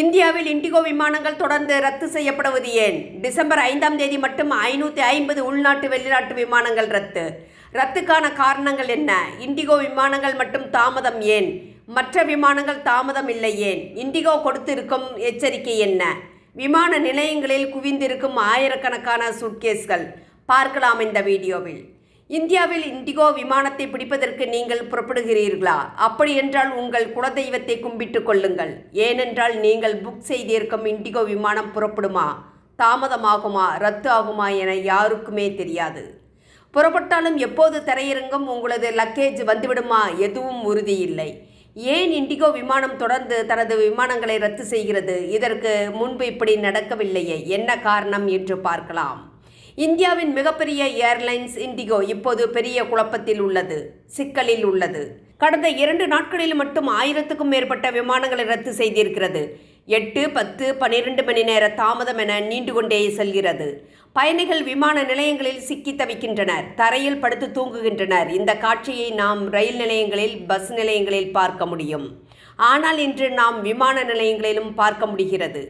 இந்தியாவில் இண்டிகோ விமானங்கள் தொடர்ந்து ரத்து செய்யப்படுவது ஏன்? டிசம்பர் ஐந்தாம் தேதி மட்டும் ஐநூற்றி ஐம்பது உள்நாட்டு வெளிநாட்டு விமானங்கள் ரத்து. ரத்துக்கான காரணங்கள் என்ன? இண்டிகோ விமானங்கள் மட்டும் தாமதம் ஏன்? மற்ற விமானங்கள் தாமதம் இல்லை ஏன்? இண்டிகோ கொடுத்திருக்கும் எச்சரிக்கை என்ன? விமான நிலையங்களில் குவிந்திருக்கும் ஆயிரக்கணக்கான சூட்கேஸ்கள். பார்க்கலாம் இந்த வீடியோவில். இந்தியாவில் இண்டிகோ விமானத்தை பிடிப்பதற்கு நீங்கள் புறப்படுகிறீர்களா? அப்படி என்றால் உங்கள் குலதெய்வத்தை கும்பிட்டு கொள்ளுங்கள். ஏனென்றால் நீங்கள் புக் செய்திருக்கும் இண்டிகோ விமானம் புறப்படுமா? தாமதமாகுமா? ரத்து ஆகுமா என யாருக்குமே தெரியாது. புறப்பட்டாலும் எப்போது தரையிறங்கும் உங்களது லக்கேஜ் வந்துவிடுமா? எதுவும் உறுதியில்லை. ஏன் இண்டிகோ விமானம் தொடர்ந்து தனது விமானங்களை ரத்து செய்கிறது? இதற்கு முன்பு இப்படி நடக்கவில்லையே. என்ன காரணம் என்று பார்க்கலாம். இந்தியாவின் மிகப்பெரிய ஏர்லைன்ஸ் இண்டிகோ இப்போது பெரிய குழப்பத்தில் உள்ளது சிக்கலில் உள்ளது. கடந்த இரண்டு நாட்களில் மட்டும் ஆயிரத்துக்கும் மேற்பட்ட விமானங்களை ரத்து செய்திருக்கிறது. எட்டு பத்து பனிரெண்டு மணி நேர தாமதம் என நீண்டு கொண்டே செல்கிறது. பயணிகள் விமான நிலையங்களில் சிக்கி தவிக்கின்றனர் தரையில் படுத்து தூங்குகின்றனர். இந்த காட்சியை நாம் ரயில் நிலையங்களில் பஸ் நிலையங்களில் பார்க்க முடியும். ஆனால் இன்று நாம் விமான நிலையங்களிலும் பார்க்க முடிகிறது.